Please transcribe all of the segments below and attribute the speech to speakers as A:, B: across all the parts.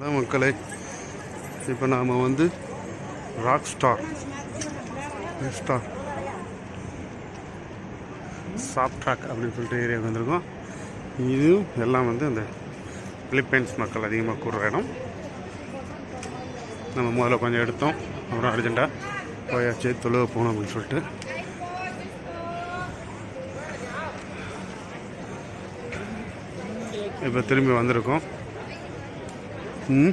A: Hello மக்களே இப்போ நாம் வந்து rock star star soft track அப்படின்னு சொல்லிட்டு ஏரியாவுக்கு வந்திருக்கோம். இதுவும் எல்லாம் வந்து அந்த பிலிப்பைன்ஸ் மக்கள் அதிகமாக கூடுற இடம். நம்ம முதல்ல கொஞ்சம் எடுத்தோம். அப்புறம் அர்ஜென்ட்டாக போயாச்சு தொழுவ போகணும் அப்படின்னு சொல்லிட்டு. இப்போ திரும்பி வந்திருக்கோம். ம்.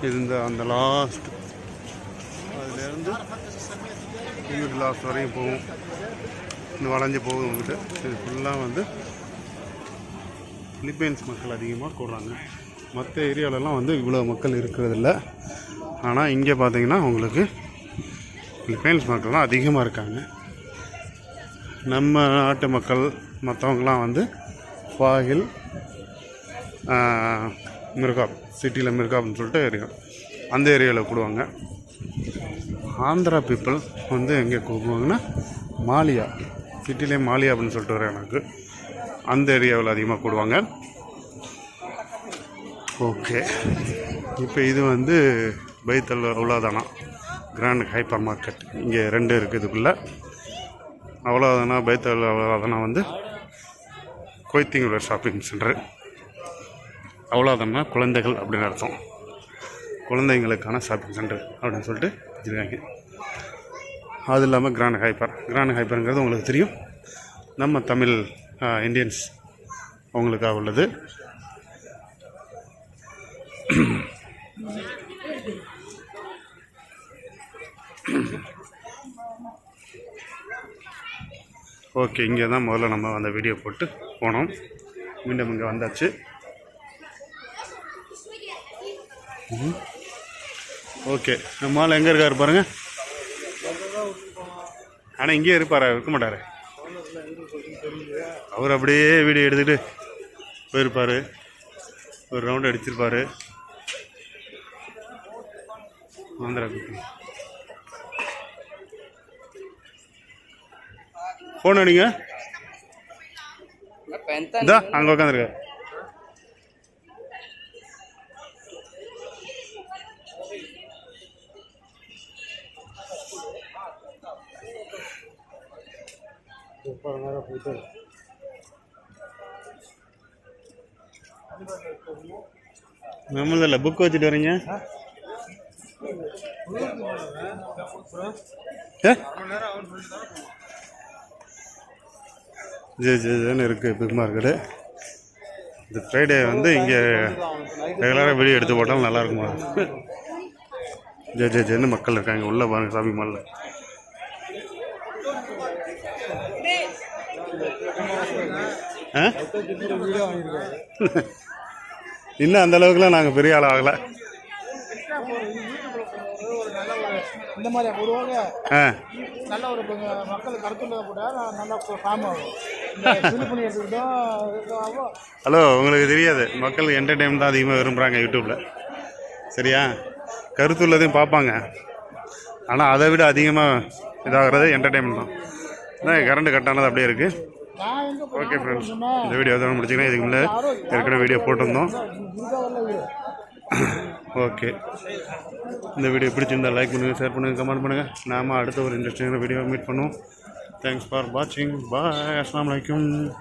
A: இருந்த இந்த அந்த லாஸ்ட் அதுலேருந்து இன்னொரு லாஸ்ட் வரையும் போகும். இந்த வளைஞ்சு போகும் வந்துட்டு இது ஃபுல்லாக வந்து பிலிப்பைன்ஸ் மக்கள் அதிகமாக கூடுறாங்க மற்ற ஏரியாவிலலாம் வந்து இவ்வளோ மக்கள் இருக்கிறதில்ல. ஆனால் இங்கே பார்த்தீங்கன்னா உங்களுக்கு பிலிப்பைன்ஸ் மக்கள் தான் அதிகமாக இருக்காங்க. நம்ம நாட்டு மக்கள் மற்றவங்களாம் வந்து ஃபாகில் மிருகாப் சிட்டியில் மிருகாப்னு சொல்லிட்டு ஏரியா. அந்த ஏரியாவில் கூடுவாங்க. ஆந்திரா பீப்புள் வந்து எங்கே கூடுவாங்கன்னா மாலியா. சிட்டிலே மாலியா அப்படின்னு சொல்லிட்டு வரேன் எனக்கு அந்த ஏரியாவில் அதிகமாக கூடுவாங்க. ஓகே. இப்போ இது வந்து பைத்தல் அவ்வளோதானா கிராண்ட் ஹைப்பர் மார்க்கெட். இங்கே ரெண்டு இருக்குது இதுக்குள்ளே. அவ்வளோதானா பைத்தல் அவ்வளோதானா வந்து கொய்த்திங்களோட ஷாப்பிங் சென்டரு அவ்வளோதானா குழந்தைகள் அப்படின்னு அர்த்தம். குழந்தைங்களுக்கான ஷாப்பிங் சென்டர் அப்படின்னு சொல்லிட்டு வச்சுருக்காங்க. அது இல்லாமல் கிராண்ட் ஹைப்பர் கிராண்ட் ஹைப்பருங்கிறது உங்களுக்கு தெரியும். நம்ம தமிழ் இந்தியன்ஸ் அவங்களுக்காக உள்ளது. ஓகே இங்கே தான் முதல்ல நம்ம அந்த வீடியோ போட்டு போனோம். மீண்டும் இங்கே வந்தாச்சு. ம். ஓகே நம்ம ஆள் எங்கே இருக்கார் பாருங்கள் ஆனால் இங்கேயே இருப்பாரா? இருக்க மாட்டார். அவர் அப்படியே வீடியோ எடுத்துகிட்டு போயிருப்பார். ஒரு ரவுண்ட் அடிச்சிருப்பார். ஆந்திரா ஃபோன் அடிங்க இந்தா அங்கே உட்காந்துருக்காரு நம்மளதில்ல புக் வச்சுட்டு வரீங்க? ஏ? ஜே ஜே ஜேன்னு இருக்குது பிக் மார்க்கெட்டு இந்த ஃப்ரைடே வந்து இங்கே ரெகுலராக வீடியோ எடுத்து போட்டாலும் நல்லா இருக்குமா ஜே ஜே ஜேன்னு மக்கள் இருக்காங்க. உள்ளே பாருங்க ஷாப்பிங் மாலில் இன்னும் அந்த அளவுக்குலாம் நாங்கள் பெரிய ஆள் ஆகலை.
B: இந்த மாதிரி
A: ஆ.
B: நல்ல ஒரு கொஞ்சம் மக்கள் கருத்துள்ள கூட நல்லா ஃபார்ம் ஆகும்.
A: ஹலோ உங்களுக்கு தெரியாது. மக்கள் என்டர்டெயின்மெண்ட் தான் அதிகமாக விரும்புகிறாங்க யூடியூப்பில் சரியா? கருத்துள்ளதையும் பார்ப்பாங்க. ஆனால் அதை விட அதிகமாக இதாகிறது என்டர்டைன்மெண்ட் தான். அதான் கரண்ட் கட்டானது அப்படியே இருக்குது ஓகே ஃப்ரெண்ட்ஸ் இந்த வீடியோ எதாவது முடிச்சிங்கன்னா இதுக்கு முன்னே ஏற்கனவே வீடியோ போட்டிருந்தோம். ஓகே இந்த வீடியோ பிடிச்சிருந்தால் லைக் பண்ணுங்கள் ஷேர் பண்ணுங்கள் கமெண்ட் பண்ணுங்கள் நாம அடுத்த ஒரு இன்ட்ரெஸ்டிங்கான வீடியோ மீட் பண்ணுவோம். Thanks for watching. Bye. Assalamualaikum.